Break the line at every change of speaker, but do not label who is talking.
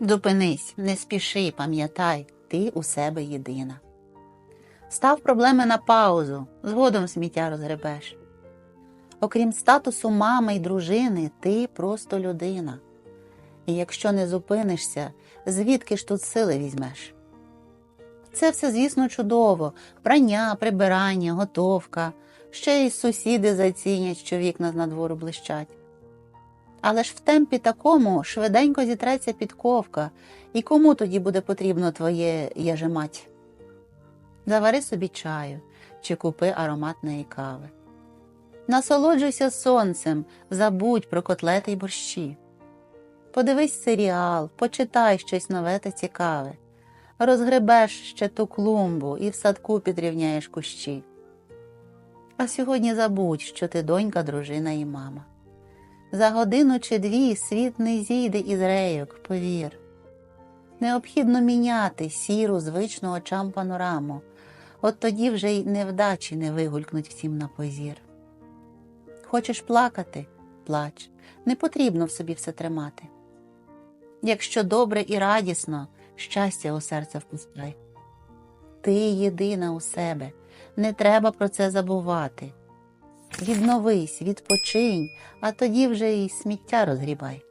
Зупинись, не спіши, пам'ятай, ти у себе єдина. Став проблеми на паузу, згодом сміття розгребеш. Окрім статусу мами й дружини, ти просто людина. І якщо не зупинишся, звідки ж тут сили візьмеш? Це все, звісно, чудово: прання, прибирання, готовка, ще й сусіди зацінять, що вікна з надвору блищать. Але ж в темпі такому швиденько зітреться підковка, і кому тоді буде потрібно твоє яжемать? Завари собі чаю чи купи ароматної кави. Насолоджуйся сонцем, забудь про котлети й борщі. Подивись серіал, почитай щось нове та цікаве. Розгребеш ще ту клумбу і в садку підрівняєш кущі. А сьогодні забудь, що ти донька, дружина і мама. За годину чи дві світ не зійде із рейок, повір. Необхідно міняти сіру, звичну очам панораму, от тоді вже й невдачі не вигулькнуть всім на позір. Хочеш плакати? Плач, не потрібно в собі все тримати. Якщо добре і радісно, щастя у серце впускай. Ти єдина у себе, не треба про це забувати. Відновись, відпочинь, а тоді вже і сміття розгрібай.